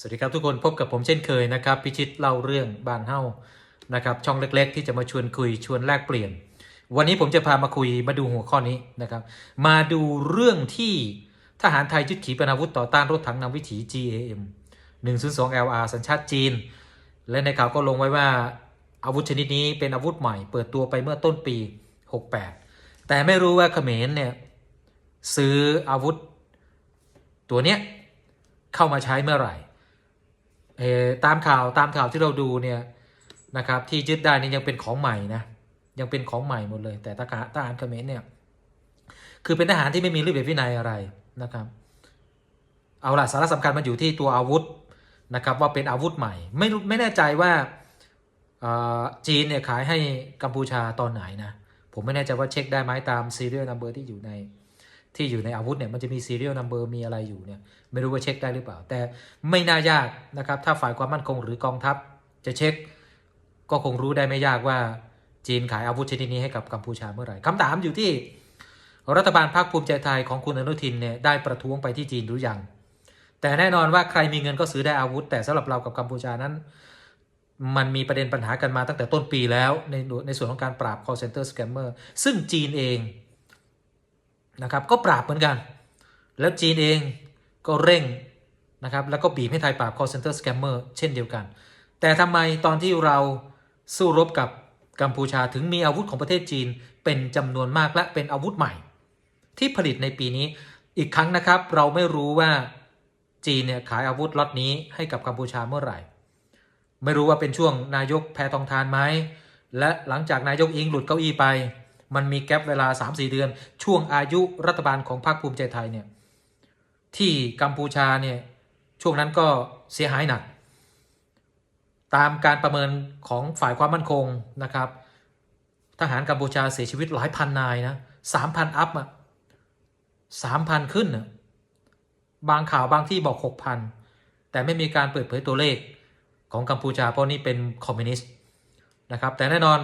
สวัสดีครับทุกคนพบกับผมเช่นเคยนะครับพิชิตเล่าเรื่องบ้านเฮ้านะครับช่องเล็ก ๆ ที่จะมาชวนคุยชวนแลกเปลี่ยน วันนี้ผมจะพามาคุยมาดูหัวข้อนี้นะครับ มาดูเรื่องที่ทหารไทยยึดขีปนาวุธต่อต้านรถถังนำวิถี GAM 102 LR สัญชาติจีน และในข่าวก็ลงไว้ว่าอาวุธชนิดนี้เป็นอาวุธใหม่ เปิดตัวไปเมื่อต้นปี 68 แต่ไม่รู้ว่าเขมรเนี่ยซื้ออาวุธตัวเนี้ยเข้ามาใช้เมื่อไหร่ ตามข่าวตามข่าวที่เราดูเนี่ยนะครับ ที่ยึดได้นี่ยังเป็นของใหม่นะยังเป็นของใหม่หมดเลย แต่ทหารทหารเขมรเนี่ย คือเป็นทหารที่ไม่มีระเบียบวินัยอะไรนะครับ เอาล่ะสาระสำคัญมันอยู่ที่ตัวอาวุธนะครับ ว่าเป็นอาวุธใหม่ ไม่ไม่แน่ใจว่าอ่อจีนเนี่ยขายให้กัมพูชาตอนไหนนะ ผมไม่แน่ใจว่าเช็คได้ไหมตาม serial number ที่อยู่ใน ที่อยู่ในอาวุธเนี่ยมันจะมี serial number มีอะไรอยู่เนี่ยไม่รู้ว่าเช็คได้หรือเปล่า แต่ไม่น่ายากนะครับถ้าฝ่ายความมั่นคงหรือกองทัพจะเช็ค ก็คงรู้ได้ไม่ยากว่าจีนขายอาวุธชนิดนี้ให้กับกัมพูชาเมื่อไหร่คำถามอยู่ที่รัฐบาลพรรคภูมิใจไทยของคุณอนุทินเนี่ยได้ประท้วงไปที่จีนหรือยัง แต่แน่นอนว่าใครมีเงินก็ซื้อได้อาวุธ แต่สำหรับเรากับกัมพูชานั้น มันมีประเด็นปัญหากันมาตั้งแต่ต้นปีแล้วในในส่วนของการปราบ call center scammer ซึ่งจีนเอง นะครับก็ปราบเหมือนกัน แล้วจีนเองก็เร่งนะครับแล้วก็บีบให้ไทยปราบ call center scammer เช่นเดียวกัน แต่ทำไมตอนที่เราสู้รบกับกัมพูชาถึงมีอาวุธของประเทศจีนเป็นจำนวนมากและเป็นอาวุธใหม่ ที่ผลิตในปีนี้อีกครั้งนะครับ เราไม่รู้ว่าจีนเนี่ยขายอาวุธล็อตนี้ให้กับกัมพูชาเมื่อไหร่ ไม่รู้ว่าเป็นช่วงนายกแพทองทานไหมและหลังจากนายกอิงหลุดเก้าอี้ไป มันมีแกลบเวลา 3-4 เดือน ช่วงอายุรัฐบาลของพรรคภูมิใจไทยเนี่ยที่กัมพูชาเนี่ยช่วงนั้นก็เสียหายหนัก ตามการประเมินของฝ่ายความมั่นคงนะครับทหารกัมพูชาเสียชีวิตหลายพันนายนะสามพันอัพอะสามพันขึ้นนะบางข่าวบางที่บอกหกพันแต่ไม่มีการเปิดเผยตัวเลขของกัมพูชาเพราะนี่เป็นคอมมิวนิสต์นะครับแต่แน่นอน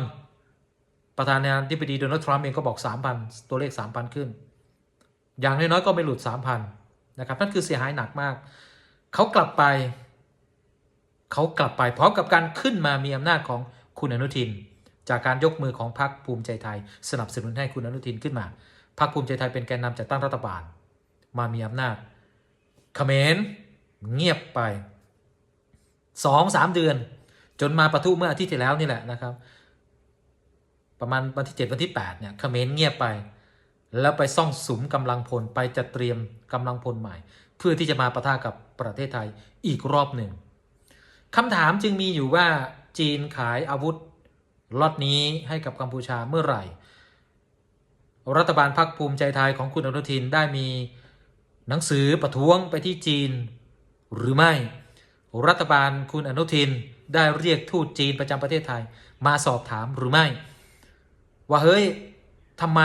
ประธานาธิบดีโดนัลด์ทรัมป์เองก็บอก 3,000 ตัวเลข 3,000 ขึ้น อย่างน้อยๆก็ไม่หลุด 3,000 นะครับ นั่นคือเสียหายหนักมาก เขากลับไป เขากลับไปพร้อมกับการขึ้นมามีอำนาจของคุณอนุทิน จากการยกมือของพรรคภูมิใจไทย สนับสนุนให้คุณอนุทินขึ้นมาพรรคภูมิใจไทยเป็นแกนนำจัดตั้งรัฐบาล มามีอำนาจเขมรเงียบไปสองสามเดือน จนมาประทุเมื่ออาทิตย์ที่แล้วนี่แหละนะครับ ประมาณวันที่ 7 วันที่ 8 เนี่ยเขมรเงียบไป แล้วไปซ่องสุมกำลังพลไปจัดเตรียมกำลังพลใหม่ เพื่อที่จะมาประทะกับประเทศไทยอีกรอบหนึ่งคำถามจึงมีอยู่ว่าจีนขายอาวุธล็อตนี้ให้กับกัมพูชาเมื่อไหร่ รัฐบาลพรรคภูมิใจไทยของคุณอนุทินได้มีหนังสือประท้วงไปที่จีน หรือไม่ รัฐบาลคุณอนุทินได้เรียกทูตจีนประจำประเทศไทย มาสอบถามหรือไม่ ว่าเฮ้ยทำไม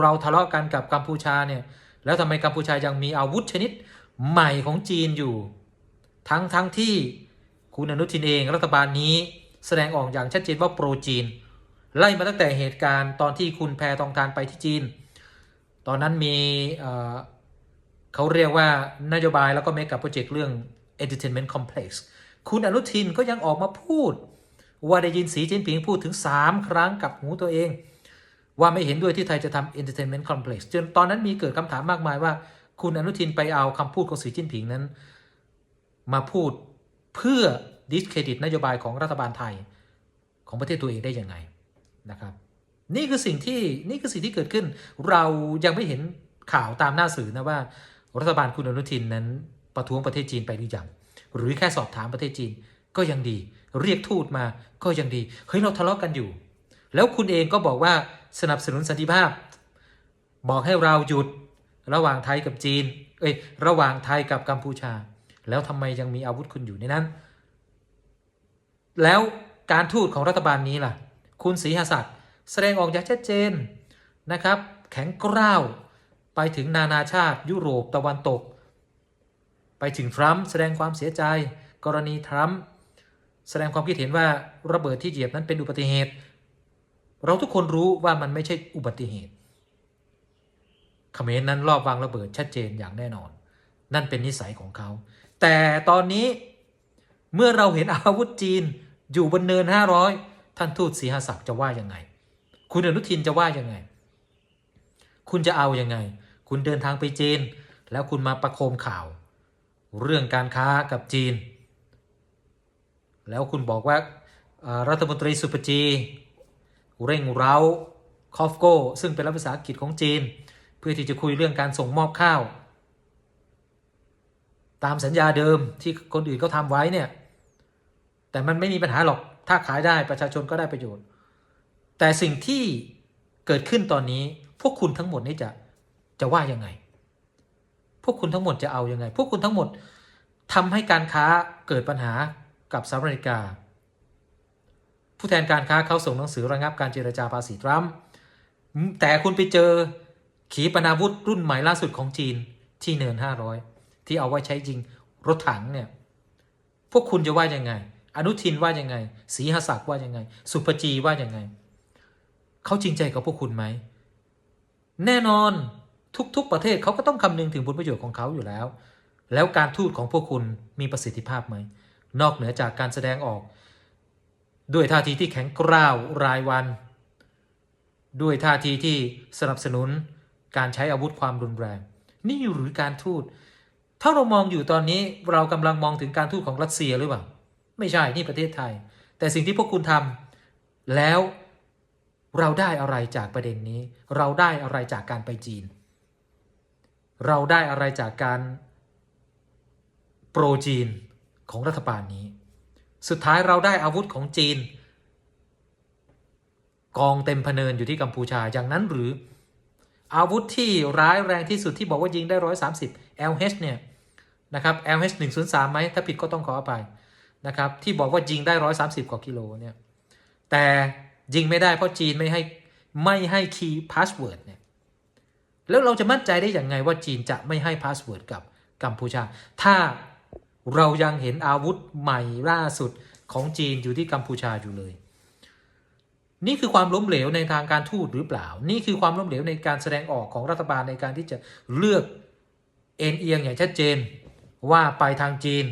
เราทะเลาะกันกับกัมพูชาเนี่ย แล้วทำไมกัมพูชายังมีอาวุธชนิดใหม่ของจีนอยู่ ทั้งทั้งที่คุณอนุทินเองรัฐบาลนี้แสดงออกอย่างชัดเจนว่าโปรจีน ไล่มาตั้งแต่เหตุการณ์ตอนที่คุณแพรทองทานไปที่จีน ตอนนั้นมีเอ่อเขาเรียกว่านโยบายแล้วก็เมกับโปรเจกต์เรื่อง entertainment complex คุณอนุทินก็ยังออกมาพูด ว่าได้ยินสีจิ้นผิงพูดถึง 3 ครั้งกับหูตัวเอง ว่าไม่เห็นด้วยที่ไทยจะทำ entertainment complex จนตอนนั้นมีเกิดคำถามมากมายว่า คุณอนุทินไปเอาคำพูดของสีจิ้นผิงนั้น มาพูดเพื่อ discredit นโยบายของรัฐบาลไทยของประเทศตัวเองได้ยังไงนะครับ นี่คือสิ่งที่นี่คือสิ่งที่เกิดขึ้น เรายังไม่เห็นข่าวตามหน้าสื่อนะว่า รัฐบาลคุณอนุทินนั้นประท้วงประเทศจีนไปหรือยังหรือแค่สอบถามประเทศจีนก็ยังดี เรียกทูตมาก็ยังดี เฮ้ยเราทะเลาะกันอยู่ แล้วคุณเองก็บอกว่าสนับสนุนสันติภาพ บอกให้เราหยุดระหว่างไทยกับจีน เอ้ย ระหว่างไทยกับกัมพูชา แล้วทำไมยังมีอาวุธคุณอยู่ในนั้น แล้วการทูตของรัฐบาลนี้ล่ะ คุณศรีหศักดิ์แสดงออกอย่างชัดเจนนะครับ แข็งกร้าวไปถึงนานาชาติ ยุโรปตะวันตก ไปถึงทรัมป์แสดงความเสียใจ กรณีทรัมป์ แสดงความคิดเห็นว่าระเบิดที่เหยียบนั้นเป็นอุบัติเหตุ เราทุกคนรู้ว่ามันไม่ใช่อุบัติเหตุเขมรนั้นรอบวางระเบิดชัดเจนอย่างแน่นอน นั่นเป็นนิสัยของเขา แต่ตอนนี้เมื่อเราเห็นอาวุธจีนอยู่บนเนิน 500 ท่านทูตศรีหศักดิ์จะว่ายังไง คุณอนุทินจะว่ายังไง คุณจะเอายังไง คุณเดินทางไปจีน แล้วคุณมาประโคมข่าว เรื่องการค้ากับจีน แล้วคุณบอกว่ารัฐมนตรีสุปจีเร่งเร้าคอฟโกซึ่งเป็นรัฐวิสาหกิจของจีน เพื่อที่จะคุยเรื่องการส่งมอบข้าว ตามสัญญาเดิมที่คนอื่นเขาทำไว้เนี่ยแต่มันไม่มีปัญหาหรอกถ้าขายได้ประชาชนก็ได้ประโยชน์ แต่สิ่งที่เกิดขึ้นตอนนี้พวกคุณทั้งหมดนี่จะจะว่ายังไง พวกคุณทั้งหมดจะเอายังไง พวกคุณทั้งหมดทำให้การค้าเกิดปัญหา กับสหรัฐอเมริกา ผู้แทนการค้าเขาส่งหนังสือระงับการเจรจาภาษีทรัมป์แต่คุณไปเจอขีปนาวุธรุ่นใหม่ล่าสุดของจีนที่เนิน 500 ที่เอาไว้ใช้ยิงรถถังเนี่ย พวกคุณจะว่ายังไง อนุทินว่ายังไงศรีหศักดิ์ว่ายังไง สุภจีว่ายังไง เขาจริงใจกับพวกคุณไหม แน่นอนทุก ๆ ประเทศเขาก็ต้องคำนึงถึงผลประโยชน์ของเขาอยู่แล้ว แล้วการทูตของพวกคุณมีประสิทธิภาพไหม นอกเหนือจากการแสดงออก ด้วยท่าทีที่แข็งกร้าวรายวัน ด้วยท่าทีที่สนับสนุนการใช้อาวุธความรุนแรง นี่หรือการทูตถ้าเรามองอยู่ตอนนี้เรากำลังมองถึงการทูตของรัสเซียหรือเปล่า ไม่ใช่นี่ประเทศไทย แต่สิ่งที่พวกคุณทำแล้วเราได้อะไรจากประเด็นนี้ เราได้อะไรจากการไปจีน เราได้อะไรจากการโปรจีน ของรัฐบาลนี้ สุดท้ายเราได้อาวุธของจีน กองเต็มพเนินอยู่ที่กัมพูชาอย่างนั้นหรือ อาวุธที่ร้ายแรงที่สุดที่บอกว่ายิงได้ 130 LH เนี่ยนะครับ LH 103ไหมถ้าผิดก็ต้องขออภัยนะครับที่บอกว่ายิงได้ 130 กว่ากิโลเนี่ยแต่ยิงไม่ได้เพราะจีนไม่ให้ไม่ให้คีย์พาสเวิร์ดเนี่ยแล้วเราจะมั่นใจได้อย่างไงว่าจีนจะไม่ให้พาสเวิร์ดกับกัมพูชา ถ้า เรายังเห็นอาวุธใหม่ล่าสุดของจีนอยู่ที่กัมพูชาอยู่เลย นี่คือความล้มเหลวในทางการทูตหรือเปล่า นี่คือความล้มเหลวในการแสดงออกของรัฐบาลในการที่จะเลือกเอ็นเอียงอย่างชัดเจนว่าไปทางจีน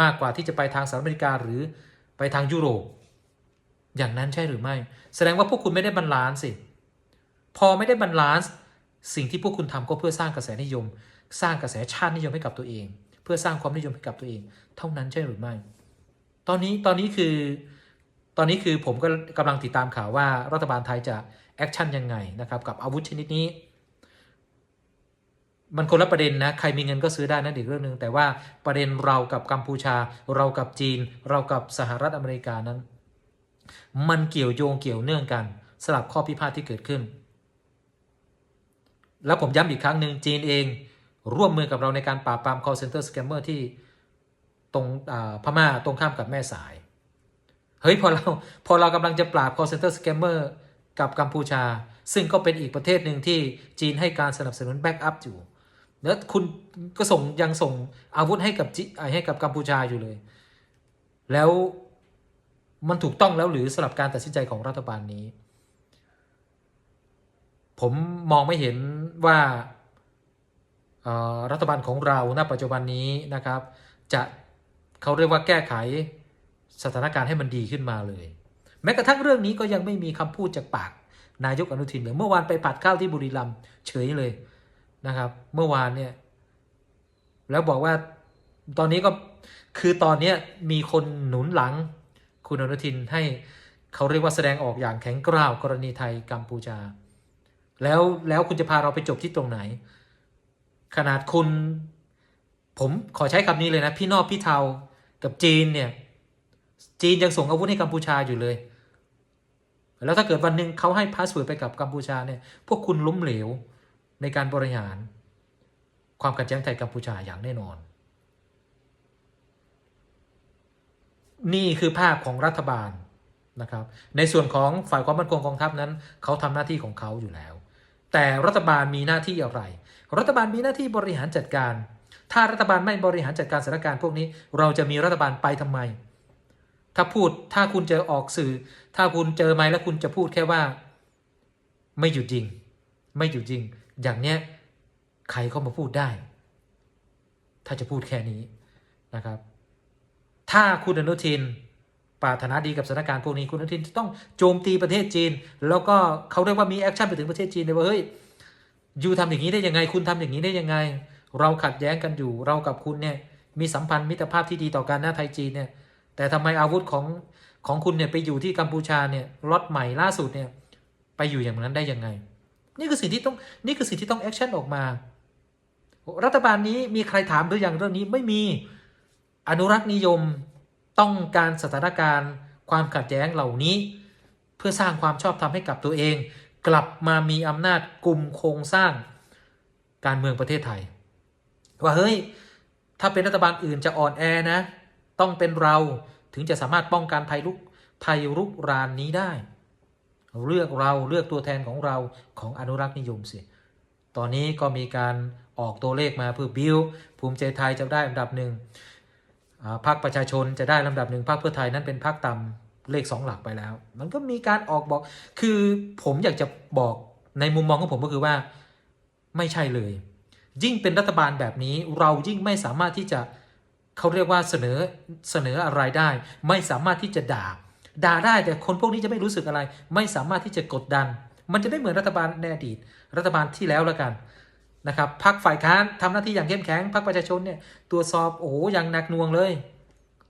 มากกว่าที่จะไปทางสหรัฐอเมริกาหรือไปทางยุโรป อย่างนั้นใช่หรือไม่ แสดงว่าพวกคุณไม่ได้บรรลานซ์สิ พอไม่ได้บรรลานซ์สิ่งที่พวกคุณทำก็เพื่อสร้างกระแสนิยม สร้างกระแสชาตินิยมให้กับตัวเอง เพื่อสร้างความนิยมให้กับตัวเอง เท่านั้นใช่หรือไม่ ตอนนี้ตอนนี้คือตอนนี้คือผมก็กำลังติดตามข่าวว่ารัฐบาลไทยจะแอคชั่นยังไงนะครับกับอาวุธชนิดนี้ มันคนละประเด็นนะใครมีเงินก็ซื้อได้นั่นอีกเรื่องหนึ่งแต่ว่าประเด็นเรากับกัมพูชา เรากับจีน เรากับสหรัฐอเมริกานั้น มันเกี่ยวโยงเกี่ยวเนื่องกันสลับข้อพิพาทที่เกิดขึ้น แล้วผมย้ำอีกครั้งหนึ่งจีนเอง ร่วมมือกับเราในการปราบปราม call center scammer ที่ตรงพม่าตรงข้ามกับแม่สาย เฮ้ยพอเราพอเรากำลังจะปราบ call center scammer กับกัมพูชา ซึ่งก็เป็นอีกประเทศหนึ่งที่จีนให้การสนับสนุนแบ็กอัพอยู่ แล้วคุณก็ส่งยังส่งอาวุธให้กับจิให้กับกัมพูชาอยู่เลย แล้วมันถูกต้องแล้วหรือสำหรับการตัดสินใจของรัฐบาลนี้ ผมมองไม่เห็นว่า รัฐบาลของเราณปัจจุบันนี้นะครับ จะเขาเรียกว่าแก้ไขสถานการณ์ให้มันดีขึ้นมาเลย แม้กระทั่งเรื่องนี้ก็ยังไม่มีคำพูดจากปากนายกอนุทินเลยเมื่อวานไปผัดข้าวที่บุรีรัมย์เฉยเลยนะครับ เมื่อวานเนี่ย แล้วบอกว่าตอนนี้ก็คือตอนนี้มีคนหนุนหลังคุณอนุทินให้เขาเรียกว่าแสดงออกอย่างแข็งกร้าวกรณีไทยกัมพูชา แล้วแล้วคุณจะพาเราไปจบที่ตรงไหน ขนาดคุณ ผมขอใช้คำนี้เลยนะ พี่นอกพี่เทากับจีนเนี่ย จีนยังส่งอาวุธให้กัมพูชาอยู่เลย แล้วถ้าเกิดวันหนึ่งเขาให้พาสเวิร์ดไปกับกัมพูชาเนี่ย พวกคุณล้มเหลวในการบริหาร ความขัดแย้งไทยกัมพูชาอย่างแน่นอน นี่คือภาพของรัฐบาลนะครับ ในส่วนของฝ่ายความมั่นคงกองทัพนั้น เขาทำหน้าที่ของเขาอยู่แล้ว แต่รัฐบาลมีหน้าที่อะไร รัฐบาลมีหน้าที่บริหารจัดการ ถ้ารัฐบาลไม่บริหารจัดการสถานการณ์พวกนี้ เราจะมีรัฐบาลไปทำไม ถ้าพูดถ้าคุณจะออกสื่อ ถ้าคุณเจอไม้แล้วคุณจะพูดแค่ว่า ไม่หยุดยิง ไม่หยุดยิง อย่างเนี้ยใครเข้ามาพูดได้ ถ้าจะพูดแค่นี้นะครับ ถ้าคุณอนุทินปรารถนาดีกับสถานการณ์พวกนี้คุณอนุทินจะต้องโจมตีประเทศจีน แล้วก็เขาเรียกว่ามีแอคชั่นไปถึงประเทศจีนเลยว่าเฮ้ย ยูทำอย่างนี้ได้ยังไง คุณทำอย่างนี้ได้ยังไง เราขัดแย้งกันอยู่ เรากับคุณเนี่ยมีสัมพันธ์มิตรภาพที่ดีต่อกันนะไทยจีนเนี่ย แต่ทำไมอาวุธของของคุณเนี่ยไปอยู่ที่กัมพูชาเนี่ยล็อตใหม่ล่าสุดเนี่ยไปอยู่อย่างนั้นได้ยังไง นี่คือสิ่งที่ต้องนี่คือสิ่งที่ต้องแอคชั่นออกมา รัฐบาลนี้มีใครถามหรือยังเรื่องนี้ไม่มีอนุรักษ์นิยมต้องการสถานการณ์ความขัดแย้งเหล่านี้ เพื่อสร้างความชอบธรรมให้กับตัวเอง กลับมามีอำนาจกลุ่มโครงสร้างการเมืองประเทศไทย ว่าเฮ้ย ถ้าเป็นรัฐบาลอื่นจะอ่อนแอนะ ต้องเป็นเราถึงจะสามารถป้องกันภัยลุกภัยรุกรานนี้ได้ เลือกเราเลือกตัวแทนของเราของอนุรักษ์นิยมสิตอนนี้ก็มีการออกตัวเลขมาเพื่อบิวภูมิใจไทยจะได้อันดับหนึ่งอ่าพรรคประชาชนจะได้ลำดับหนึ่งพรรคเพื่อไทยนั้นเป็นพรรคต่ำ เลขสองหลักไปแล้ว มันก็มีการออกบอก คือผมอยากจะบอกในมุมมองของผมก็คือว่า ไม่ใช่เลย ยิ่งเป็นรัฐบาลแบบนี้ เรายิ่งไม่สามารถที่จะเขาเรียกว่าเสนอเสนออะไรได้ ไม่สามารถที่จะด่า ด่าได้แต่คนพวกนี้จะไม่รู้สึกอะไร ไม่สามารถที่จะกดดัน มันจะไม่เหมือนรัฐบาลในอดีต รัฐบาลที่แล้วแล้วกันนะครับพักฝ่ายค้านทำหน้าที่อย่างเข้มแข็งพักประชาชนเนี่ยตรวจสอบโอ้โหอย่างหนักหน่วงเลย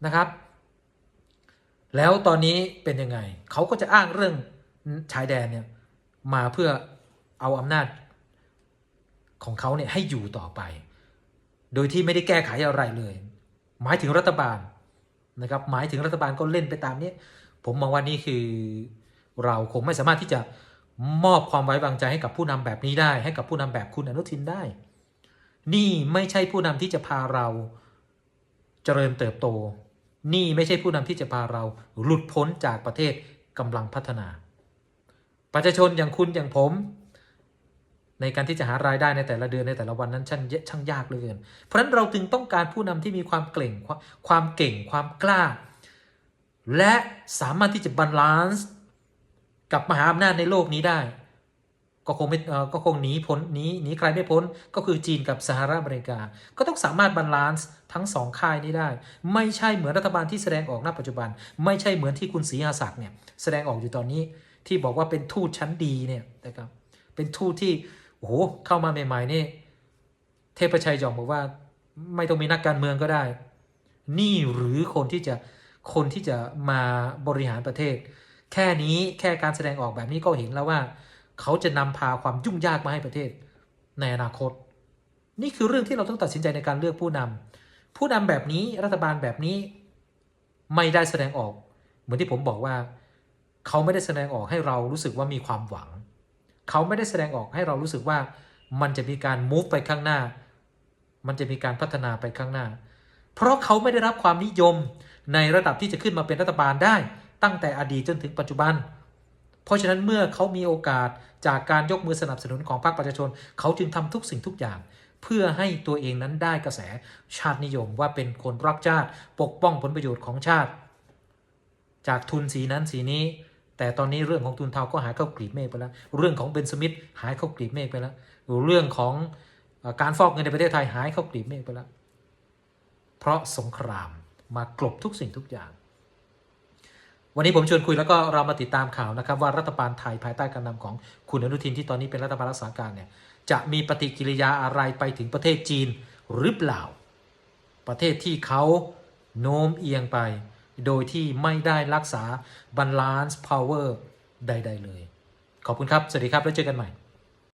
นะครับ แล้วตอนนี้เป็นยังไง เขาก็จะอ้างเรื่องชายแดนเนี่ยมาเพื่อเอาอำนาจของเขาเนี่ยให้อยู่ต่อไป โดยที่ไม่ได้แก้ไขอะไรเลย หมายถึงรัฐบาลนะครับ หมายถึงรัฐบาลก็เล่นไปตามนี้ ผมมองว่านี่คือเราคงไม่สามารถที่จะมอบความไว้วางใจให้กับผู้นำแบบนี้ได้ ให้กับผู้นำแบบคุณอนุทินได้ นี่ไม่ใช่ผู้นำที่จะพาเราเจริญเติบโต นี่ไม่ใช่ผู้นำที่จะพาเราหลุดพ้นจากประเทศกำลังพัฒนา ประชาชนอย่างคุณอย่างผม ในการที่จะหารายได้ในแต่ละเดือนในแต่ละวันนั้นช่างช่างยากเหลือเกิน เพราะฉะนั้นเราจึงต้องการผู้นำที่มีความเก่งความความเก่งความกล้า และสามารถที่จะบาลานซ์กับมหาอำนาจในโลกนี้ได้ ก็คงไม่เอ่อก็คงหนีพ้นหนีหนีใครไม่พ้นก็คือจีนกับสหรัฐอเมริกา ก็ต้องสามารถบาลานซ์ทั้งสองค่ายนี้ได้ ไม่ใช่เหมือนรัฐบาลที่แสดงออกณปัจจุบัน ไม่ใช่เหมือนที่คุณศรีหาศักดิ์เนี่ยแสดงออกอยู่ตอนนี้ที่บอกว่าเป็นทูตชั้นดีเนี่ยนะครับเป็นทูตที่โอ้โหเข้ามาใหม่ๆนี่เทพชัยยองบอกว่าไม่ต้องมีนักการเมืองก็ได้ นี่หรือคนที่จะคนที่จะมาบริหารประเทศ แค่นี้แค่การแสดงออกแบบนี้ก็เห็นแล้วว่า เขาจะนำพาความยุ่งยากมาให้ประเทศ ในอนาคต นี่คือเรื่องที่เราต้องตัดสินใจในการเลือกผู้นำผู้นำแบบนี้รัฐบาลแบบนี้ไม่ได้แสดงออก เหมือนที่ผมบอกว่า เขาไม่ได้แสดงออกให้เรารู้สึกว่ามีความหวัง เขาไม่ได้แสดงออกให้เรารู้สึกว่ามันจะมีการ move ไปข้างหน้า มันจะมีการพัฒนาไปข้างหน้า เพราะเขาไม่ได้รับความนิยมในระดับที่จะขึ้นมาเป็นรัฐบาลได้ ตั้งแต่อดีตจนถึงปัจจุบัน เพราะฉะนั้นเมื่อเขามีโอกาสจากการยกมือสนับสนุนของพรรคประชาชน เขาจึงทำทุกสิ่งทุกอย่าง เพื่อให้ตัวเองนั้นได้กระแสชาตินิยมว่าเป็นคนรักชาติ ปกป้องผลประโยชน์ของชาติ จากทุนสีนั้นสีนี้ แต่ตอนนี้เรื่องของทุนเทาก็หายเข้ากลีบเมฆไปแล้ว เรื่องของเบนสมิธหายเข้ากลีบเมฆไปแล้วเรื่องของการฟอกเงินในประเทศไทยหายเข้ากลีบเมฆไปแล้ว เพราะสงครามมากลบทุกสิ่งทุกอย่าง วันนี้ผมชวนคุยแล้วก็เรามาติดตามข่าวนะครับว่ารัฐบาลไทยภายใต้การนำของคุณอนุทินที่ตอนนี้เป็นรัฐบาลรักษาการเนี่ยจะมีปฏิกิริยาอะไรไปถึงประเทศจีนหรือเปล่า ประเทศที่เขาโน้มเอียงไป โดยที่ไม่ได้รักษาบาลานซ์พาวเวอร์ใด ๆ เลย ขอบคุณครับ สวัสดีครับ แล้วเจอกันใหม่